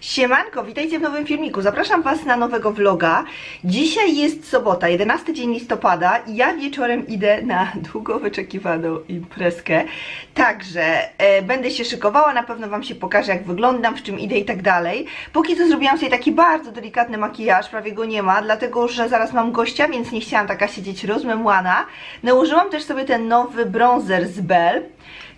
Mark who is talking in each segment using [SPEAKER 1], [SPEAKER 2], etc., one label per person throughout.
[SPEAKER 1] Siemanko, witajcie w nowym filmiku. Zapraszam Was na nowego vloga. Dzisiaj jest sobota, 11 dzień listopada i ja wieczorem idę na długo wyczekiwaną imprezkę. Także e, będę się szykowała, na pewno Wam się pokażę jak wyglądam, w czym idę i tak dalej. Póki co zrobiłam sobie taki bardzo delikatny makijaż, prawie go nie ma, dlatego że zaraz mam gościa, więc nie chciałam taka siedzieć rozmemłana. Nałożyłam też sobie ten nowy bronzer z Bell.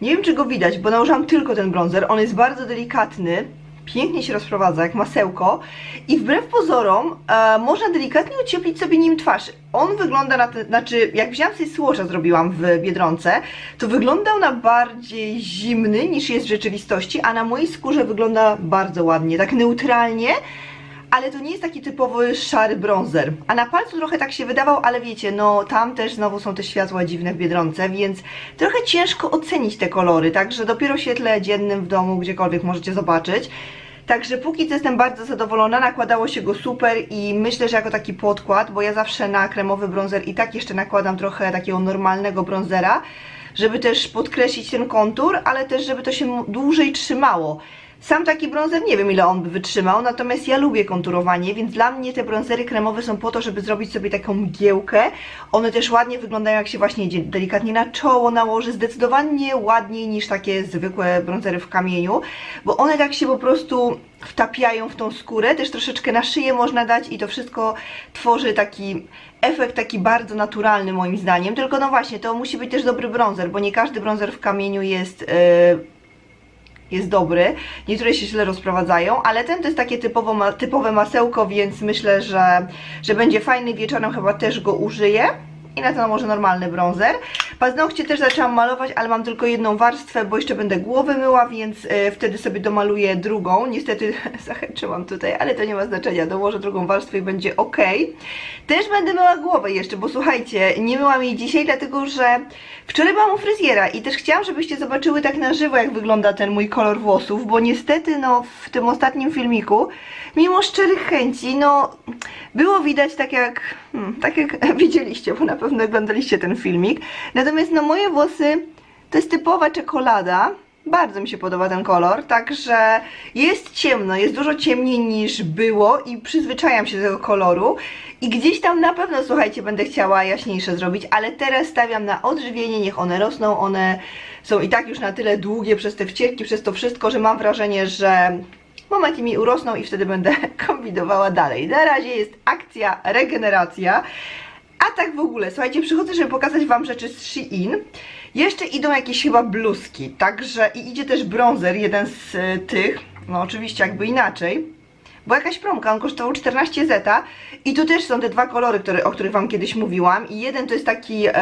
[SPEAKER 1] Nie wiem czy go widać, bo nałożyłam tylko ten bronzer, on jest bardzo delikatny pięknie się rozprowadza, jak masełko i wbrew pozorom e, można delikatnie ocieplić sobie nim twarz. On wygląda na, znaczy jak wziąłam sobie słosza zrobiłam w Biedronce, to wyglądał na bardziej zimny niż jest w rzeczywistości, a na mojej skórze wygląda bardzo ładnie, tak neutralnie, ale to nie jest taki typowy szary bronzer. A na palcu trochę tak się wydawał, ale wiecie, no tam też znowu są te światła dziwne w Biedronce, więc trochę ciężko ocenić te kolory, także dopiero w świetle dziennym w domu, gdziekolwiek możecie zobaczyć. Także póki co jestem bardzo zadowolona, nakładało się go super i myślę, że jako taki podkład, bo ja zawsze na kremowy bronzer i tak jeszcze nakładam trochę takiego normalnego bronzera, żeby też podkreślić ten kontur, ale też żeby to się dłużej trzymało. Sam taki bronzer nie wiem ile on by wytrzymał, natomiast ja lubię konturowanie, więc dla mnie te bronzery kremowe są po to, żeby zrobić sobie taką mgiełkę. One też ładnie wyglądają jak się właśnie delikatnie na czoło nałoży, zdecydowanie ładniej niż takie zwykłe bronzery w kamieniu, bo one tak się po prostu wtapiają w tą skórę, też troszeczkę na szyję można dać i to wszystko tworzy taki efekt taki bardzo naturalny moim zdaniem, tylko no właśnie, to musi być też dobry bronzer, bo nie każdy bronzer w kamieniu jest... Yy, jest dobry. Niektóre się źle rozprowadzają, ale ten to jest takie typowo, typowe masełko, więc myślę, że, że będzie fajny. Wieczorem chyba też go użyję. I na to może normalny bronzer. Paznokcie też zaczęłam malować, ale mam tylko jedną warstwę, bo jeszcze będę głowę myła, więc e, wtedy sobie domaluję drugą. Niestety zahęczyłam tutaj, ale to nie ma znaczenia. Dołożę drugą warstwę i będzie ok. Też będę myła głowę jeszcze, bo słuchajcie, nie myłam jej dzisiaj, dlatego że wczoraj byłam u fryzjera i też chciałam, żebyście zobaczyły tak na żywo, jak wygląda ten mój kolor włosów, bo niestety no w tym ostatnim filmiku, mimo szczerych chęci, no było widać tak jak, hmm, tak jak widzieliście, bo na pewno oglądaliście ten filmik. Natomiast no moje włosy to jest typowa czekolada. Bardzo mi się podoba ten kolor, także jest ciemno, jest dużo ciemniej niż było i przyzwyczajam się do tego koloru i gdzieś tam na pewno, słuchajcie, będę chciała jaśniejsze zrobić, ale teraz stawiam na odżywienie, niech one rosną, one są i tak już na tyle długie przez te wcierki, przez to wszystko, że mam wrażenie, że momenty mi urosną i wtedy będę kombinowała dalej. Na razie jest akcja regeneracja. A tak w ogóle, słuchajcie, przychodzę, żeby pokazać Wam rzeczy z Shein. Jeszcze idą jakieś chyba bluzki, także i idzie też bronzer, jeden z e, tych, no oczywiście jakby inaczej. Bo jakaś promka, on kosztował 14 zeta. I tu też są te dwa kolory, które, o których Wam kiedyś mówiłam. I jeden to jest taki e,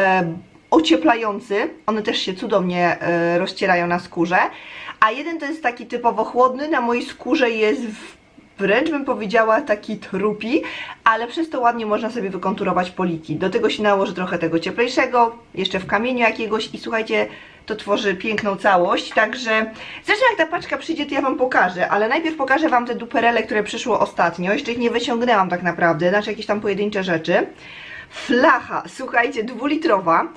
[SPEAKER 1] ocieplający, one też się cudownie e, rozcierają na skórze, a jeden to jest taki typowo chłodny, na mojej skórze jest w wręcz bym powiedziała taki trupi, ale przez to ładnie można sobie wykonturować poliki. Do tego się nałoży trochę tego cieplejszego, jeszcze w kamieniu jakiegoś i słuchajcie, to tworzy piękną całość, także zresztą jak ta paczka przyjdzie, to ja Wam pokażę, ale najpierw pokażę Wam te duperele, które przyszło ostatnio, jeszcze ich nie wyciągnęłam tak naprawdę, znaczy jakieś tam pojedyncze rzeczy. Flacha, słuchajcie, dwulitrowa.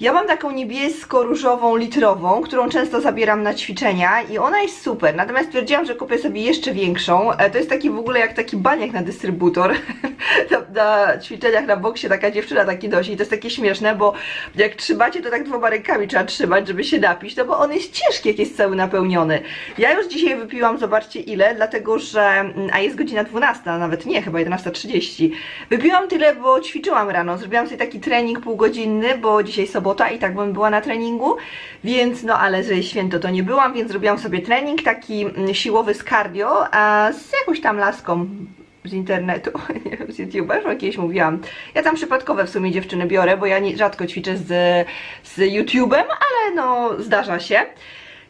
[SPEAKER 1] Ja mam taką niebiesko-różową litrową, którą często zabieram na ćwiczenia i ona jest super. Natomiast stwierdziłam, że kupię sobie jeszcze większą. E, To jest taki w ogóle jak taki baniak na dystrybutor. na, na ćwiczeniach na boksie taka dziewczyna taki nosi i to jest takie śmieszne, bo jak trzymacie to tak dwoma rękami trzeba trzymać, żeby się napić, no bo on jest ciężki, jak jest cały napełniony. Ja już dzisiaj wypiłam, zobaczcie ile, dlatego że, mm, a jest godzina 12, nawet nie, chyba 11.30. Wypiłam tyle, bo ćwiczyłam rano, zrobiłam sobie taki trening półgodzinny, bo dzisiaj sobota i tak bym była na treningu, więc no ale że święto to nie byłam, więc zrobiłam sobie trening taki mm, siłowy z cardio, a z jakąś tam laską z internetu, nie wiem, z YouTube'a, już jakieś mówiłam. Ja tam przypadkowe w sumie dziewczyny biorę, bo ja nie, rzadko ćwiczę z, z YouTube'em, ale no zdarza się.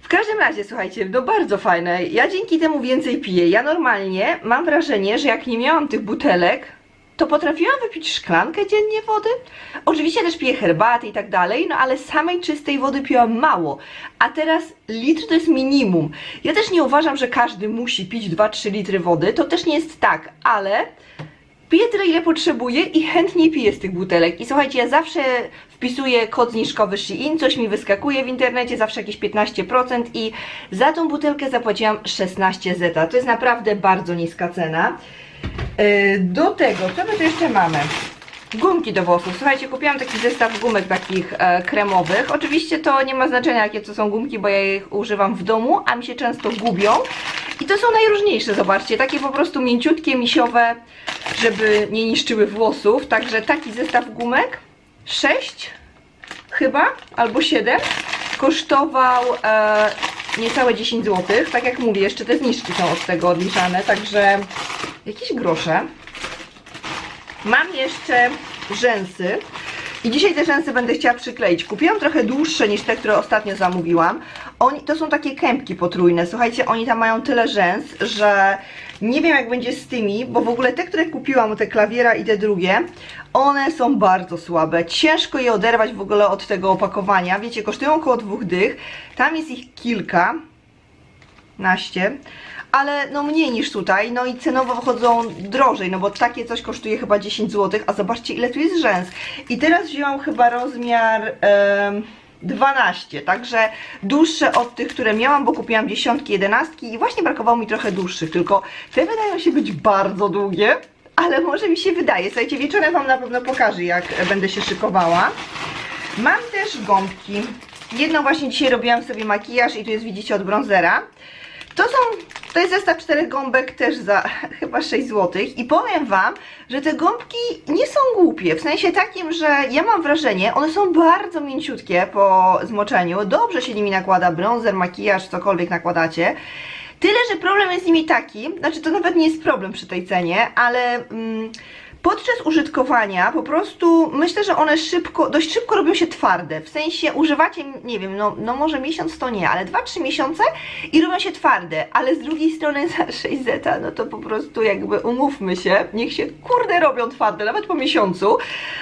[SPEAKER 1] W każdym razie, słuchajcie, no bardzo fajne. Ja dzięki temu więcej piję. Ja normalnie mam wrażenie, że jak nie miałam tych butelek, to potrafiłam wypić szklankę dziennie wody. Oczywiście też piję herbaty i tak dalej, no ale samej czystej wody piłam mało. A teraz litr to jest minimum. Ja też nie uważam, że każdy musi pić 2-3 litry wody, to też nie jest tak, ale piję tyle, ile potrzebuję i chętnie piję z tych butelek. I słuchajcie, ja zawsze wpisuję kod zniżkowy Shein, coś mi wyskakuje w internecie, zawsze jakieś 15% i za tą butelkę zapłaciłam 16 zeta. To jest naprawdę bardzo niska cena. Yy, Do tego, co my tu jeszcze mamy? Gumki do włosów. Słuchajcie, kupiłam taki zestaw gumek takich e, kremowych. Oczywiście to nie ma znaczenia, jakie to są gumki, bo ja ich używam w domu, a mi się często gubią. I to są najróżniejsze, zobaczcie, takie po prostu mięciutkie, misiowe, żeby nie niszczyły włosów. Także taki zestaw gumek, 6 chyba, albo 7, kosztował e, niecałe 10 zł. Tak jak mówię, jeszcze te zniżki są od tego odliczane, także jakieś grosze. Mam jeszcze rzęsy. I dzisiaj te rzęsy będę chciała przykleić. Kupiłam trochę dłuższe niż te, które ostatnio zamówiłam. Oni, to są takie kępki potrójne. Słuchajcie, oni tam mają tyle rzęs, że nie wiem jak będzie z tymi, bo w ogóle te, które kupiłam, te klawiera i te drugie, one są bardzo słabe. Ciężko je oderwać w ogóle od tego opakowania. Wiecie, kosztują około dwóch dych. Tam jest ich kilka naście, ale no mniej niż tutaj, no i cenowo wychodzą drożej, no bo takie coś kosztuje chyba 10 zł, a zobaczcie ile tu jest rzęs. I teraz wzięłam chyba rozmiar em, 12, także dłuższe od tych, które miałam, bo kupiłam dziesiątki, jedenastki i właśnie brakowało mi trochę dłuższych, tylko te wydają się być bardzo długie, ale może mi się wydaje. Słuchajcie, wieczorem Wam na pewno pokażę, jak będę się szykowała. Mam też gąbki. Jedną właśnie dzisiaj robiłam sobie makijaż i tu jest, widzicie, od bronzera. To są, to jest zestaw czterech gąbek też za chyba 6 zł i powiem Wam, że te gąbki nie są głupie, w sensie takim, że ja mam wrażenie, one są bardzo mięciutkie po zmoczeniu, dobrze się nimi nakłada bronzer, makijaż, cokolwiek nakładacie. Tyle, że problem jest z nimi taki, znaczy to nawet nie jest problem przy tej cenie, ale mm, podczas użytkowania po prostu myślę, że one szybko, dość szybko robią się twarde. W sensie używacie, nie wiem, no, no może miesiąc to nie, ale 2-3 miesiące i robią się twarde, ale z drugiej strony za 6 zeta, no to po prostu jakby umówmy się, niech się kurde robią twarde, nawet po miesiącu.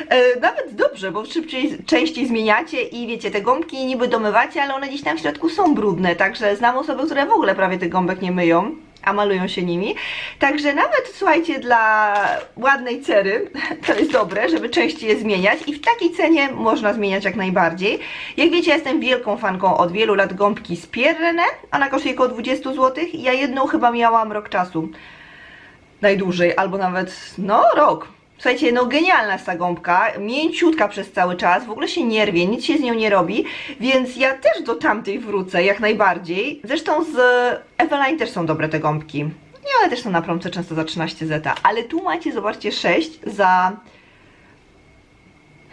[SPEAKER 1] E, nawet dobrze, bo szybciej, częściej zmieniacie i wiecie, te gąbki niby domywacie, ale one gdzieś tam w środku są brudne, także znam osoby, które w ogóle prawie tych gąbek nie myją a malują się nimi. Także nawet słuchajcie, dla ładnej cery to jest dobre, żeby częściej je zmieniać i w takiej cenie można zmieniać jak najbardziej. Jak wiecie, jestem wielką fanką od wielu lat gąbki z Pierre René. Ona kosztuje około 20 zł. Ja jedną chyba miałam rok czasu. Najdłużej, albo nawet, no, rok. Słuchajcie, no genialna jest ta gąbka, mięciutka przez cały czas, w ogóle się nie rwie, nic się z nią nie robi, więc ja też do tamtej wrócę, jak najbardziej. Zresztą z Eveline też są dobre te gąbki. Nie, one też są na promce często za 13 zeta, ale tu macie, zobaczcie, 6 za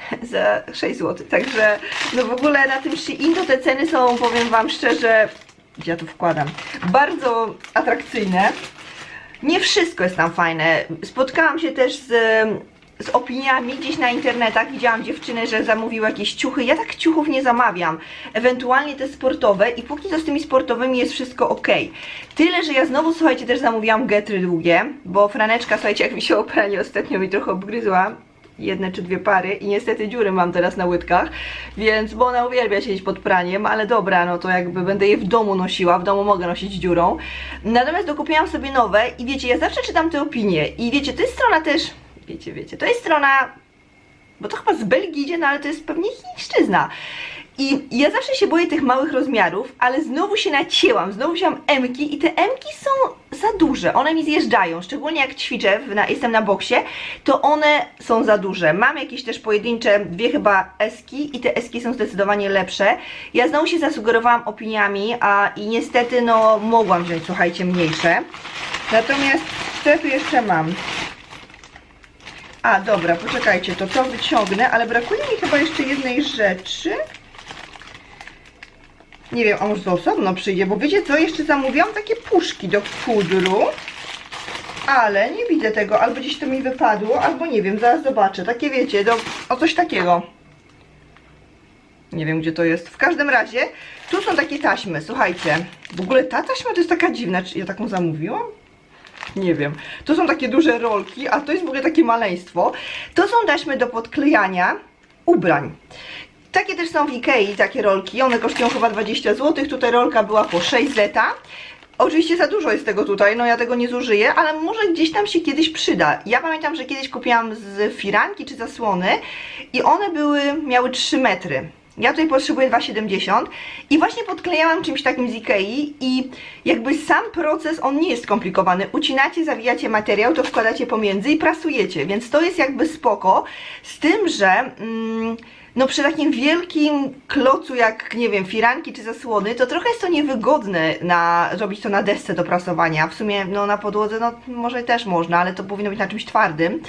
[SPEAKER 1] za 6 zł. Także no w ogóle na tym Shein to te ceny są, powiem Wam szczerze, ja tu wkładam, bardzo atrakcyjne. Nie wszystko jest tam fajne. Spotkałam się też z, z opiniami gdzieś na internetach. Widziałam dziewczyny, że zamówiły jakieś ciuchy. Ja tak ciuchów nie zamawiam. Ewentualnie te sportowe i póki co z tymi sportowymi jest wszystko ok. Tyle, że ja znowu, słuchajcie, też zamówiłam getry długie, bo franeczka, słuchajcie, jak mi się opranie ostatnio mi trochę obgryzła jedne czy dwie pary i niestety dziury mam teraz na łydkach, więc, bo ona uwielbia siedzieć pod praniem, ale dobra, no to jakby będę je w domu nosiła, w domu mogę nosić dziurą. Natomiast dokupiłam sobie nowe i wiecie, ja zawsze czytam te opinie i wiecie, to jest strona też, wiecie, wiecie, to jest strona, bo to chyba z Belgii idzie, no ale to jest pewnie chińszczyzna. I ja zawsze się boję tych małych rozmiarów, ale znowu się nacięłam, znowu wziąłam emki i te emki są za duże, one mi zjeżdżają, szczególnie jak ćwiczę, na, jestem na boksie, to one są za duże. Mam jakieś też pojedyncze, dwie chyba eski i te eski są zdecydowanie lepsze. Ja znowu się zasugerowałam opiniami, a i niestety no mogłam wziąć, słuchajcie, mniejsze. Natomiast ja tu jeszcze mam? A, dobra, poczekajcie, to to wyciągnę, ale brakuje mi chyba jeszcze jednej rzeczy. Nie wiem, a może to osobno przyjdzie, bo wiecie co, jeszcze zamówiłam takie puszki do pudru, ale nie widzę tego, albo gdzieś to mi wypadło, albo nie wiem, zaraz zobaczę, takie wiecie, do, o coś takiego. Nie wiem, gdzie to jest. W każdym razie, tu są takie taśmy, słuchajcie, w ogóle ta taśma to jest taka dziwna, czy ja taką zamówiłam? Nie wiem. To są takie duże rolki, a to jest w ogóle takie maleństwo. To są taśmy do podklejania ubrań. Takie też są w Ikei, takie rolki. One kosztują chyba 20 zł. Tutaj rolka była po 6 zeta. Oczywiście za dużo jest tego tutaj, no ja tego nie zużyję, ale może gdzieś tam się kiedyś przyda. Ja pamiętam, że kiedyś kupiłam z firanki czy zasłony i one były, miały 3 metry. Ja tutaj potrzebuję 2,70 i właśnie podklejałam czymś takim z Ikei i jakby sam proces, on nie jest skomplikowany. Ucinacie, zawijacie materiał, to wkładacie pomiędzy i prasujecie, więc to jest jakby spoko. Z tym, że... Mm, no przy takim wielkim klocu jak, nie wiem, firanki czy zasłony, to trochę jest to niewygodne na, robić to na desce do prasowania. W sumie, no na podłodze, no może też można, ale to powinno być na czymś twardym.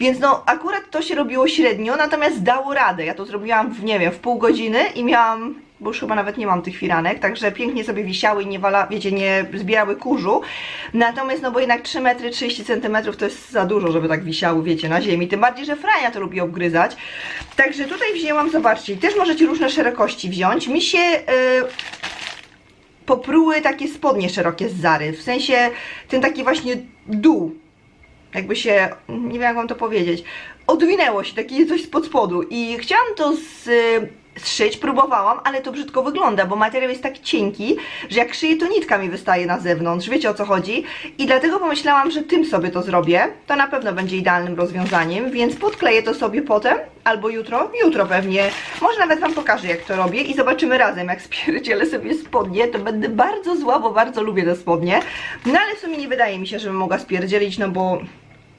[SPEAKER 1] Więc no akurat to się robiło średnio, natomiast dało radę. Ja to zrobiłam w, nie wiem, w pół godziny i miałam bo już chyba nawet nie mam tych firanek, także pięknie sobie wisiały i nie wala, wiecie, nie zbierały kurzu. Natomiast, no bo jednak 3 metry 30 centymetrów to jest za dużo, żeby tak wisiały, wiecie, na ziemi. Tym bardziej, że Frania to lubi obgryzać. Także tutaj wzięłam, zobaczcie, też możecie różne szerokości wziąć. Mi się... Yy, popruły takie spodnie szerokie z Zary, w sensie ten taki właśnie dół, jakby się, nie wiem jak wam to powiedzieć, odwinęło się, takie coś spod spodu i chciałam to z, zszyć, próbowałam, ale to brzydko wygląda, bo materiał jest tak cienki, że jak szyję to nitka mi wystaje na zewnątrz, wiecie o co chodzi? I dlatego pomyślałam, że tym sobie to zrobię, to na pewno będzie idealnym rozwiązaniem, więc podkleję to sobie potem, albo jutro, jutro pewnie, może nawet wam pokażę jak to robię i zobaczymy razem, jak spierdzielę sobie spodnie, to będę bardzo zła, bo bardzo lubię te spodnie, no ale w sumie nie wydaje mi się, żebym mogła spierdzielić, no bo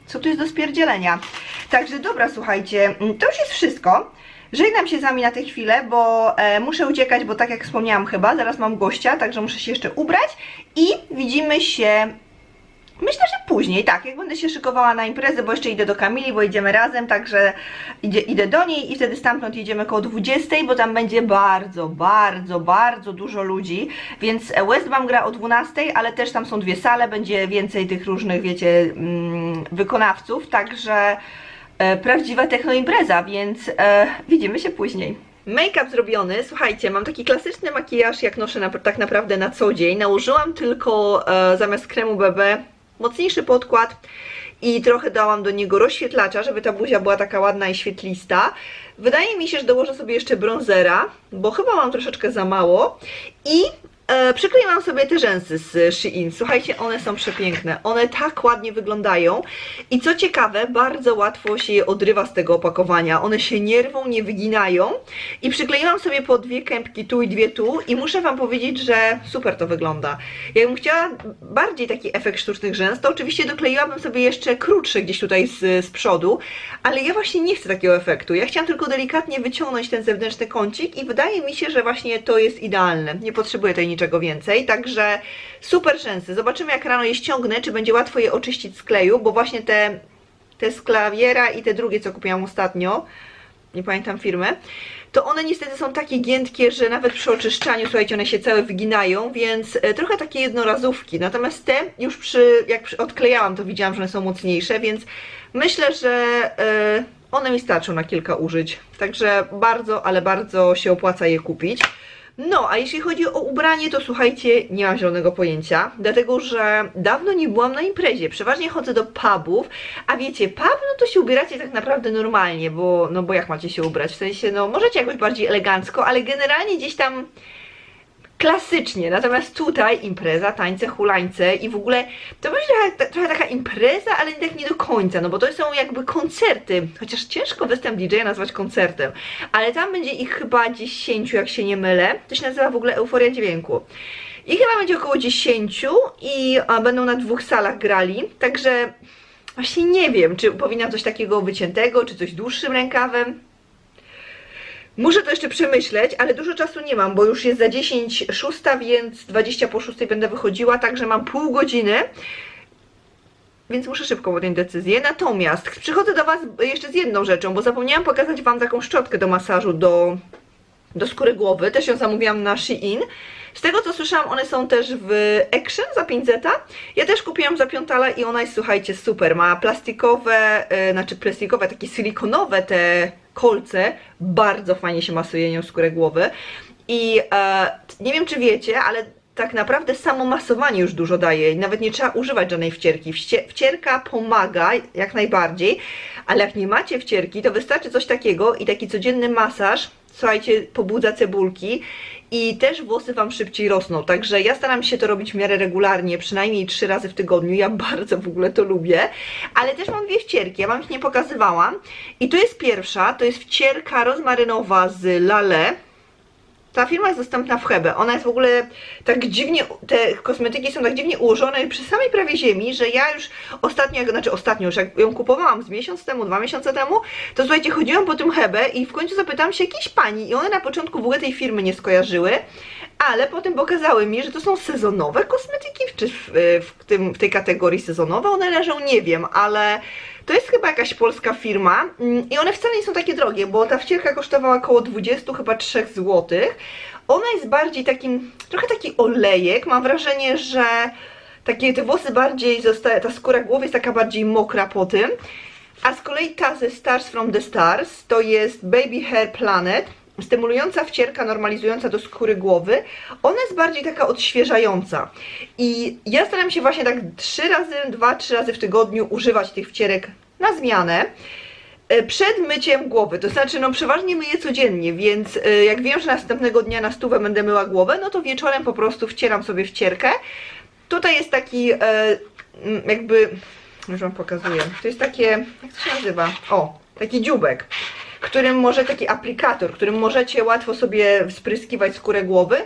[SPEAKER 1] co tu jest do spierdzielenia. Także dobra, słuchajcie, to już jest wszystko. Żegnam się z wami na tę chwilę, bo e, muszę uciekać, bo tak jak wspomniałam chyba, zaraz mam gościa, także muszę się jeszcze ubrać i widzimy się Myślę, że później, tak, jak będę się szykowała na imprezę, bo jeszcze idę do Kamili, bo idziemy razem, także idzie, idę do niej i wtedy stamtąd jedziemy koło 20, bo tam będzie bardzo, bardzo, bardzo dużo ludzi, więc Westbam gra o 12, ale też tam są dwie sale, będzie więcej tych różnych, wiecie, mm, wykonawców, także e, prawdziwa technoimpreza, więc e, widzimy się później. Make-up zrobiony, słuchajcie, mam taki klasyczny makijaż, jak noszę na, tak naprawdę na co dzień. Nałożyłam tylko e, zamiast kremu BB mocniejszy podkład i trochę dałam do niego rozświetlacza, żeby ta buzia była taka ładna i świetlista. Wydaje mi się, że dołożę sobie jeszcze bronzera, bo chyba mam troszeczkę za mało i E, przykleiłam sobie te rzęsy z Shein. Słuchajcie, one są przepiękne. One tak ładnie wyglądają. I co ciekawe, bardzo łatwo się je odrywa z tego opakowania. One się nie rwą, nie wyginają. I przykleiłam sobie po dwie kępki tu i dwie tu. I muszę Wam powiedzieć, że super to wygląda. Jakbym chciała bardziej taki efekt sztucznych rzęs, to oczywiście dokleiłabym sobie jeszcze krótsze gdzieś tutaj z, z przodu. Ale ja właśnie nie chcę takiego efektu. Ja chciałam tylko delikatnie wyciągnąć ten zewnętrzny kącik i wydaje mi się, że właśnie to jest idealne. Nie potrzebuję tej więcej, także super rzęsy. Zobaczymy jak rano je ściągnę, czy będzie łatwo je oczyścić z kleju, bo właśnie te, te z klawiera i te drugie, co kupiłam ostatnio, nie pamiętam firmy, to one niestety są takie giętkie, że nawet przy oczyszczaniu, słuchajcie, one się całe wyginają, więc e, trochę takie jednorazówki. Natomiast te już przy, jak odklejałam, to widziałam, że one są mocniejsze, więc myślę, że yy, one mi starczą na kilka użyć. Także bardzo, ale bardzo się opłaca je kupić. No, a jeśli chodzi o ubranie, to słuchajcie, nie mam zielonego pojęcia, dlatego że dawno nie byłam na imprezie. Przeważnie chodzę do pubów, a wiecie, pub, no to się ubieracie tak naprawdę normalnie, bo, no bo jak macie się ubrać? W sensie, no możecie jakoś bardziej elegancko, ale generalnie gdzieś tam klasycznie, natomiast tutaj impreza, tańce, hulańce i w ogóle to będzie trochę, trochę taka impreza, ale tak nie do końca, no bo to są jakby koncerty, chociaż ciężko występ DJ nazwać koncertem, ale tam będzie ich chyba 10, jak się nie mylę, to się nazywa w ogóle Euforia Dźwięku. I chyba będzie około 10 i a, będą na dwóch salach grali, także właśnie nie wiem, czy powinnam coś takiego wyciętego, czy coś dłuższym rękawem. Muszę to jeszcze przemyśleć, ale dużo czasu nie mam, bo już jest za 10 szósta, więc 20 po 6 będę wychodziła, także mam pół godziny. Więc muszę szybko podjąć decyzję. Natomiast przychodzę do Was jeszcze z jedną rzeczą, bo zapomniałam pokazać Wam taką szczotkę do masażu do, do skóry głowy. Też ją zamówiłam na Shein. Z tego co słyszałam, one są też w Action za 5 zeta. Ja też kupiłam za piątala i ona jest, słuchajcie, super. Ma plastikowe, yy, znaczy plastikowe, takie silikonowe te kolce. Bardzo fajnie się masuje nią skórę głowy. I e, nie wiem, czy wiecie, ale tak naprawdę samo masowanie już dużo daje. Nawet nie trzeba używać żadnej wcierki. Wcie- Wcierka pomaga jak najbardziej, ale jak nie macie wcierki, to wystarczy coś takiego i taki codzienny masaż, słuchajcie, pobudza cebulki i też włosy Wam szybciej rosną. Także ja staram się to robić w miarę regularnie, przynajmniej trzy razy w tygodniu. Ja bardzo w ogóle to lubię. Ale też mam dwie wcierki, ja Wam ich nie pokazywałam. I tu jest pierwsza, to jest wcierka rozmarynowa z Lale. Ta firma jest dostępna w Hebe. Ona jest w ogóle tak dziwnie, te kosmetyki są tak dziwnie ułożone przy samej prawie ziemi, że ja już ostatnio, jak, znaczy ostatnio już jak ją kupowałam z miesiąc temu, dwa miesiące temu, to słuchajcie, chodziłam po tym Hebe i w końcu zapytałam się jakiejś pani i one na początku w ogóle tej firmy nie skojarzyły, ale potem pokazały mi, że to są sezonowe kosmetyki, czy w, w, tym, w tej kategorii sezonowe one leżą, nie wiem, ale to jest chyba jakaś polska firma mm, i one wcale nie są takie drogie, bo ta wcierka kosztowała około 20 chyba 3 zł. Ona jest bardziej takim, trochę taki olejek, mam wrażenie, że takie te włosy bardziej zostaje, ta skóra głowy jest taka bardziej mokra po tym. A z kolei ta ze Stars from the Stars to jest Baby Hair Planet. Stymulująca wcierka, normalizująca do skóry głowy. Ona jest bardziej taka odświeżająca. I ja staram się właśnie tak trzy razy, dwa, trzy razy w tygodniu używać tych wcierek na zmianę. E, Przed myciem głowy, to znaczy no przeważnie myję codziennie, więc e, jak wiem, że następnego dnia na stówę będę myła głowę, no to wieczorem po prostu wcieram sobie wcierkę. Tutaj jest taki e, jakby, już wam pokazuję, to jest takie, jak to się nazywa? O, taki dziubek, którym może, taki aplikator, którym możecie łatwo sobie spryskiwać skórę głowy.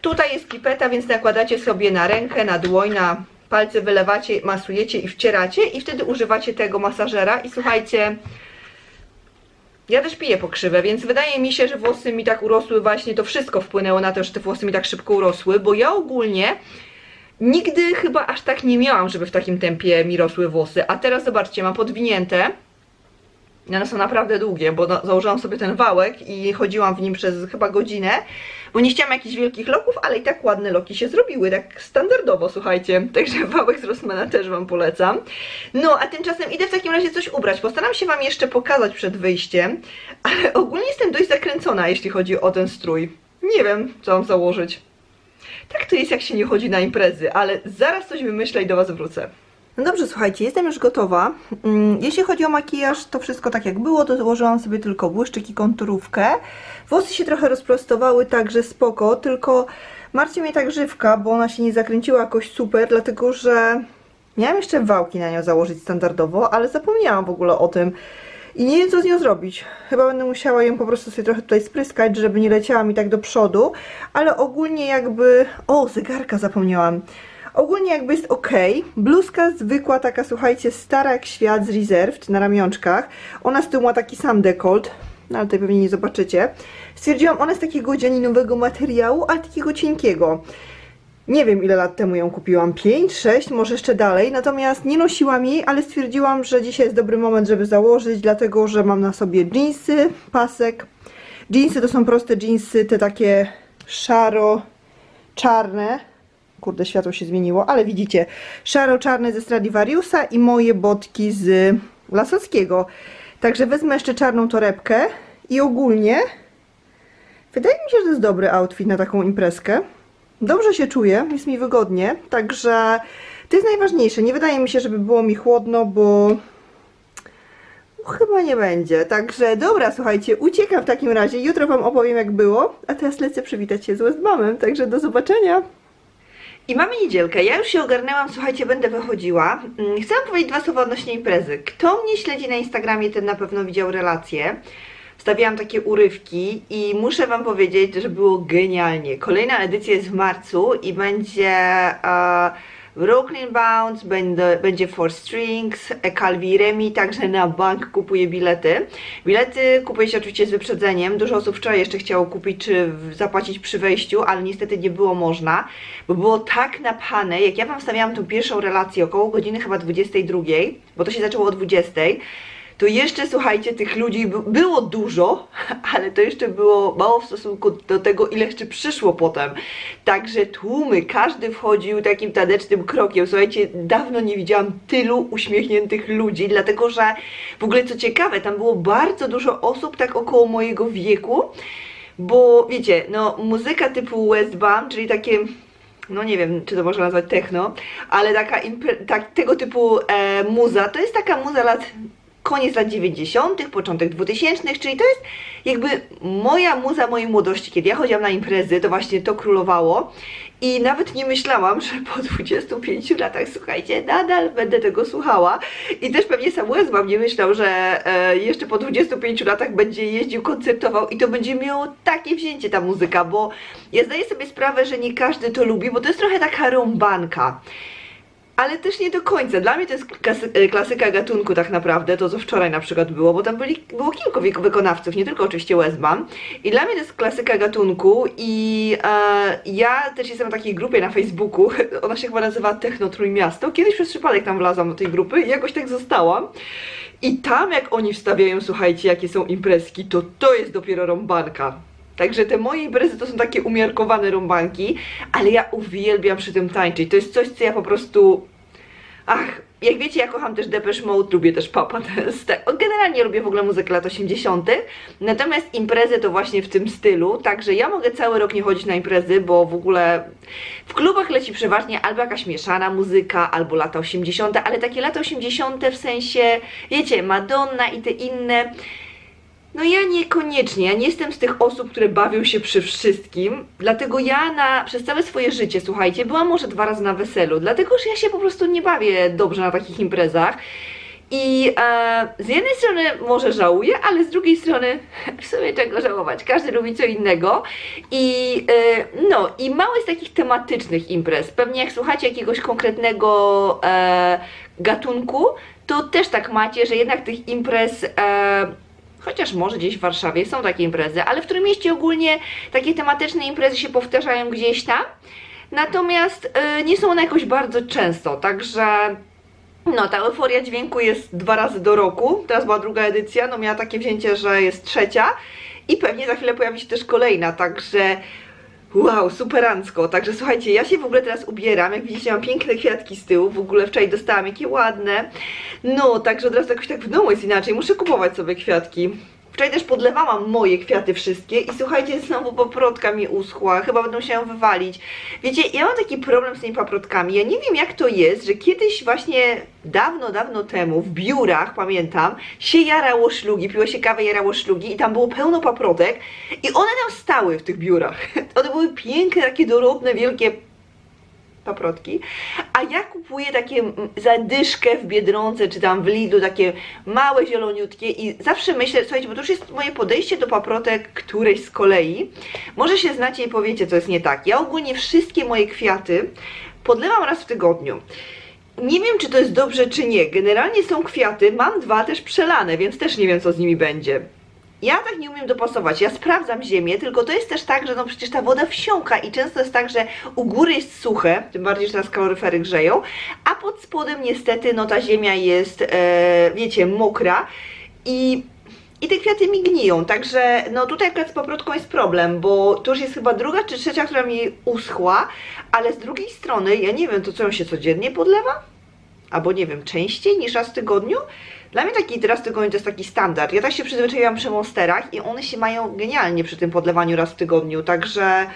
[SPEAKER 1] Tutaj jest pipeta, więc nakładacie sobie na rękę, na dłoń, na palce, wylewacie, masujecie i wcieracie i wtedy używacie tego masażera. I słuchajcie, ja też piję pokrzywę, więc wydaje mi się, że włosy mi tak urosły właśnie, to wszystko wpłynęło na to, że te włosy mi tak szybko urosły, bo ja ogólnie nigdy chyba aż tak nie miałam, żeby w takim tempie mi rosły włosy, a teraz zobaczcie, mam podwinięte, one są naprawdę długie, bo no, założyłam sobie ten wałek i chodziłam w nim przez chyba godzinę, bo nie chciałam jakichś wielkich loków, ale i tak ładne loki się zrobiły, tak standardowo, słuchajcie. Także wałek z Rossmana też Wam polecam. No, a tymczasem idę w takim razie coś ubrać. Postaram się Wam jeszcze pokazać przed wyjściem, ale ogólnie jestem dość zakręcona, jeśli chodzi o ten strój. Nie wiem, co mam założyć. Tak to jest, jak się nie chodzi na imprezy, ale zaraz coś wymyślę i do Was wrócę. No dobrze, słuchajcie, jestem już gotowa. Mm, Jeśli chodzi o makijaż, to wszystko tak jak było, to założyłam sobie tylko błyszczyk i konturówkę. Włosy się trochę rozprostowały, także spoko, tylko martwi mnie ta grzywka, bo ona się nie zakręciła jakoś super, dlatego że miałam jeszcze wałki na nią założyć standardowo, ale zapomniałam w ogóle o tym. I nie wiem co z nią zrobić. Chyba będę musiała ją po prostu sobie trochę tutaj spryskać, żeby nie leciała mi tak do przodu. Ale ogólnie jakby... O, zegarka zapomniałam. Ogólnie jakby jest ok. Bluzka zwykła, taka słuchajcie, stara jak świat z Reserved na ramionczkach. Ona z tyłu ma taki sam dekolt, no ale tutaj pewnie nie zobaczycie. Stwierdziłam, ona jest takiego dzianinowego materiału, ale takiego cienkiego. Nie wiem ile lat temu ją kupiłam, 5, 6, może jeszcze dalej, natomiast nie nosiłam jej, ale stwierdziłam, że dzisiaj jest dobry moment, żeby założyć, dlatego że mam na sobie jeansy, pasek. Jeansy to są proste jeansy, te takie szaro-czarne. Kurde, światło się zmieniło, ale widzicie, szaro-czarne ze Stradivariusa i moje botki z Lasockiego. Także wezmę jeszcze czarną torebkę i ogólnie wydaje mi się, że to jest dobry outfit na taką imprezkę. Dobrze się czuję, jest mi wygodnie, także to jest najważniejsze. Nie wydaje mi się, żeby było mi chłodno, bo chyba nie będzie. Także dobra, słuchajcie, uciekam w takim razie. Jutro Wam opowiem jak było, a teraz lecę przywitać się z Westbamem, także do zobaczenia. I mamy niedzielkę. Ja już się ogarnęłam, słuchajcie, będę wychodziła. Mm, Chcę wam powiedzieć dwa słowa odnośnie imprezy. Kto mnie śledzi na Instagramie, ten na pewno widział relacje. Wstawiałam takie urywki i muszę wam powiedzieć, że było genialnie. Kolejna edycja jest w marcu i będzie e, Brooklyn Bounce, będzie, będzie Four Strings, e, Calvi Remi, także na bank kupuję bilety. Bilety kupuje się oczywiście z wyprzedzeniem. Dużo osób wczoraj jeszcze chciało kupić czy zapłacić przy wejściu, ale niestety nie było można, bo było tak napchane. Jak ja wam wstawiałam tą pierwszą relację około godziny chyba 22, bo to się zaczęło o 20 to jeszcze słuchajcie, tych ludzi by- było dużo, ale to jeszcze było mało w stosunku do tego, ile jeszcze przyszło potem. Także tłumy, każdy wchodził takim tanecznym krokiem. Słuchajcie, dawno nie widziałam tylu uśmiechniętych ludzi, dlatego że w ogóle co ciekawe, tam było bardzo dużo osób tak około mojego wieku, bo wiecie, no muzyka typu West Bam, czyli takie no nie wiem, czy to można nazwać techno, ale taka tak, tego typu e, muza, to jest taka muza lat, koniec lat 90., początek 2000, czyli to jest jakby moja muza mojej młodości, kiedy ja chodziłam na imprezy, to właśnie to królowało i nawet nie myślałam, że po 25 latach, słuchajcie, nadal będę tego słuchała i też pewnie sam Westbam nie myślał, że e, jeszcze po 25 latach będzie jeździł, koncertował i to będzie miało takie wzięcie ta muzyka, bo ja zdaję sobie sprawę, że nie każdy to lubi, bo to jest trochę taka rąbanka. Ale też nie do końca. Dla mnie to jest e, klasyka gatunku tak naprawdę, to co wczoraj na przykład było, bo tam byli, było kilku wykonawców, nie tylko oczywiście Westbam. I dla mnie to jest klasyka gatunku i e, ja też jestem na takiej grupie na Facebooku, ona się chyba nazywa Techno Trójmiasto. Kiedyś przez przypadek tam wlazłam do tej grupy i jakoś tak zostałam. I tam jak oni wstawiają, słuchajcie, jakie są imprezki, to to jest dopiero rąbanka. Także te moje imprezy to są takie umiarkowane rąbanki, ale ja uwielbiam przy tym tańczyć. To jest coś, co ja po prostu... Ach, jak wiecie, ja kocham też Depeche Mode, lubię też Papa Dance. Tak, generalnie lubię w ogóle muzykę lat 80. Natomiast imprezy to właśnie w tym stylu, także ja mogę cały rok nie chodzić na imprezy, bo w ogóle w klubach leci przeważnie albo jakaś mieszana muzyka, albo lata 80., ale takie lata 80. w sensie, wiecie, Madonna i te inne. No ja niekoniecznie, ja nie jestem z tych osób, które bawią się przy wszystkim, dlatego ja na, przez całe swoje życie, słuchajcie, byłam może dwa razy na weselu, dlatego że ja się po prostu nie bawię dobrze na takich imprezach. I e, z jednej strony może żałuję, ale z drugiej strony w sumie czego żałować. Każdy lubi co innego. I e, no, i mało jest takich tematycznych imprez. Pewnie jak słuchacie jakiegoś konkretnego e, gatunku, to też tak macie, że jednak tych imprez. E, Chociaż może gdzieś w Warszawie są takie imprezy, ale w którym mieście ogólnie takie tematyczne imprezy się powtarzają gdzieś tam. Natomiast y, nie są one jakoś bardzo często, także no, ta euforia dźwięku jest dwa razy do roku. Teraz była druga edycja, no miała takie wzięcie, że jest trzecia i pewnie za chwilę pojawi się też kolejna, także wow, superancko. Także słuchajcie, ja się w ogóle teraz ubieram, jak widzicie mam piękne kwiatki z tyłu, w ogóle wczoraj dostałam jakie ładne. No, także od razu jakoś tak w domu jest inaczej, muszę kupować sobie kwiatki. Wczoraj też podlewałam moje kwiaty wszystkie i słuchajcie, znowu paprotka mi uschła, chyba będą się wywalić. Wiecie, ja mam taki problem z tymi paprotkami, ja nie wiem jak to jest, że kiedyś właśnie dawno, dawno temu w biurach, pamiętam, się jarało szlugi, piło się kawę, jarało szlugi i tam było pełno paprotek i one tam stały w tych biurach. One były piękne, takie dorodne, wielkie paprotki, a ja kupuję takie mm, zadyszkę w Biedronce czy tam w Lidlu, takie małe, zieloniutkie i zawsze myślę, słuchajcie, bo to już jest moje podejście do paprotek którejś z kolei. Może się znacie i powiecie, co jest nie tak. Ja ogólnie wszystkie moje kwiaty podlewam raz w tygodniu. Nie wiem, czy to jest dobrze, czy nie. Generalnie są kwiaty, mam dwa też przelane, więc też nie wiem, co z nimi będzie. Ja tak nie umiem dopasować. Ja sprawdzam ziemię, tylko to jest też tak, że no przecież ta woda wsiąka i często jest tak, że u góry jest suche, tym bardziej, że teraz kaloryfery grzeją, a pod spodem niestety no ta ziemia jest, e, wiecie, mokra i i te kwiaty mi gniją, także no tutaj akurat z paprotką jest problem, bo to już jest chyba druga czy trzecia, która mi uschła, ale z drugiej strony, ja nie wiem, to co ją się codziennie podlewa? Albo nie wiem, częściej niż raz w tygodniu? Dla mnie taki raz w tygodniu to jest taki standard. Ja tak się przyzwyczaiłam przy monsterach i one się mają genialnie przy tym podlewaniu raz w tygodniu, także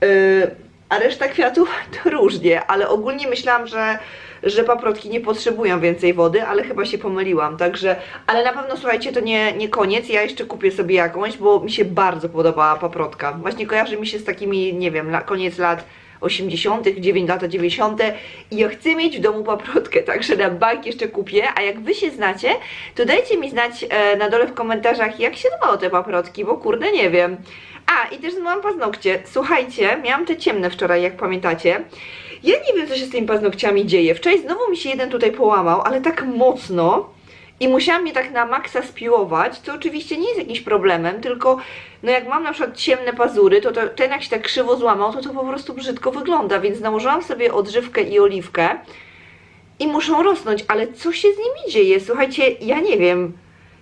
[SPEAKER 1] yy, a reszta kwiatów to różnie, ale ogólnie myślałam, że że paprotki nie potrzebują więcej wody, ale chyba się pomyliłam, także, ale na pewno słuchajcie, to nie, nie koniec, ja jeszcze kupię sobie jakąś, bo mi się bardzo podobała paprotka. Właśnie kojarzy mi się z takimi, nie wiem, la, koniec lat 80., 9 lata 90. i ja chcę mieć w domu paprotkę, także na bank jeszcze kupię, a jak wy się znacie, to dajcie mi znać e, na dole w komentarzach, jak się dbało te paprotki, bo kurde nie wiem. A, i też zmyłam paznokcie. Słuchajcie, miałam te ciemne wczoraj, jak pamiętacie. Ja nie wiem, co się z tymi paznokciami dzieje. Wczoraj znowu mi się jeden tutaj połamał, ale tak mocno. I musiałam je tak na maksa spiłować, co oczywiście nie jest jakimś problemem, tylko no jak mam na przykład ciemne pazury, to, to ten jak się tak krzywo złamał, to to po prostu brzydko wygląda, więc nałożyłam sobie odżywkę i oliwkę i muszą rosnąć, ale co się z nimi dzieje? Słuchajcie, ja nie wiem.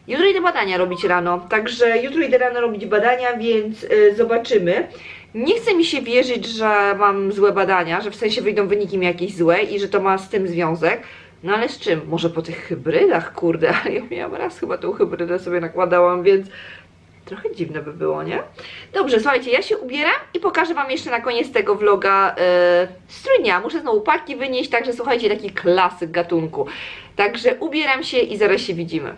[SPEAKER 1] Jutro idę badania robić rano, także jutro idę rano robić badania, więc y, zobaczymy. Nie chce mi się wierzyć, że mam złe badania, że w sensie wyjdą wyniki mi jakieś złe i że to ma z tym związek. No ale z czym? Może po tych hybrydach, kurde, ale ja miałam raz chyba tą hybrydę sobie nakładałam, więc Trochę dziwne by było, nie? Dobrze, słuchajcie, ja się ubieram i pokażę Wam jeszcze na koniec tego vloga e, strój dnia. Muszę znowu parki wynieść, także słuchajcie, taki klasyk gatunku. Także ubieram się i zaraz się widzimy.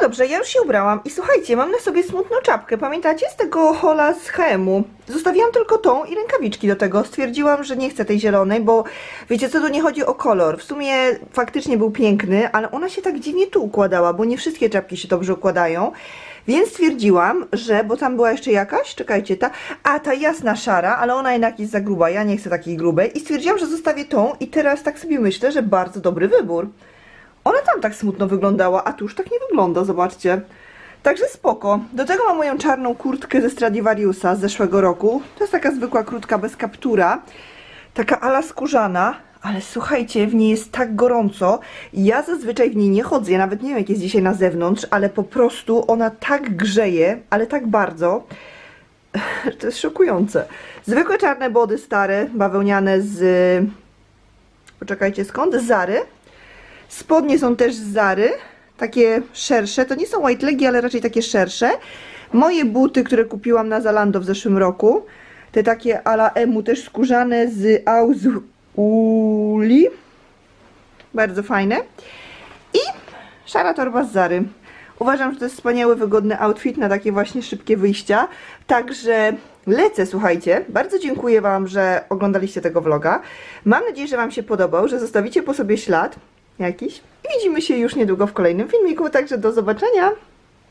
[SPEAKER 1] No dobrze, ja już się ubrałam i słuchajcie, mam na sobie smutną czapkę. Pamiętacie z tego hola z HM-u? Zostawiłam tylko tą i rękawiczki do tego. Stwierdziłam, że nie chcę tej zielonej, bo wiecie co, tu nie chodzi o kolor. W sumie faktycznie był piękny, ale ona się tak dziwnie tu układała, bo nie wszystkie czapki się dobrze układają. Więc stwierdziłam, że, bo tam była jeszcze jakaś, czekajcie, ta, a ta jasna szara, ale ona jednak jest za gruba, ja nie chcę takiej grubej i stwierdziłam, że zostawię tą i teraz tak sobie myślę, że bardzo dobry wybór. Ona tam tak smutno wyglądała, a tu już tak nie wygląda, zobaczcie. Także spoko. Do tego mam moją czarną kurtkę ze Stradivariusa z zeszłego roku. To jest taka zwykła krótka bez kaptura. Taka ala skórzana, ale słuchajcie, w niej jest tak gorąco. Ja zazwyczaj w niej nie chodzę, ja nawet nie wiem jak jest dzisiaj na zewnątrz, ale po prostu ona tak grzeje, ale tak bardzo. To jest szokujące. Zwykłe czarne body stare, bawełniane z... Poczekajcie, skąd? Z Zary. Spodnie są też z Zary, takie szersze, to nie są white legi, ale raczej takie szersze. Moje buty, które kupiłam na Zalando w zeszłym roku, te takie ala emu, też skórzane z Auzuli, bardzo fajne. I szara torba z Zary. Uważam, że to jest wspaniały, wygodny outfit na takie właśnie szybkie wyjścia. Także lecę, słuchajcie. Bardzo dziękuję Wam, że oglądaliście tego vloga. Mam nadzieję, że Wam się podobał, że zostawicie po sobie ślad jakiś. Widzimy się już niedługo w kolejnym filmiku, także do zobaczenia.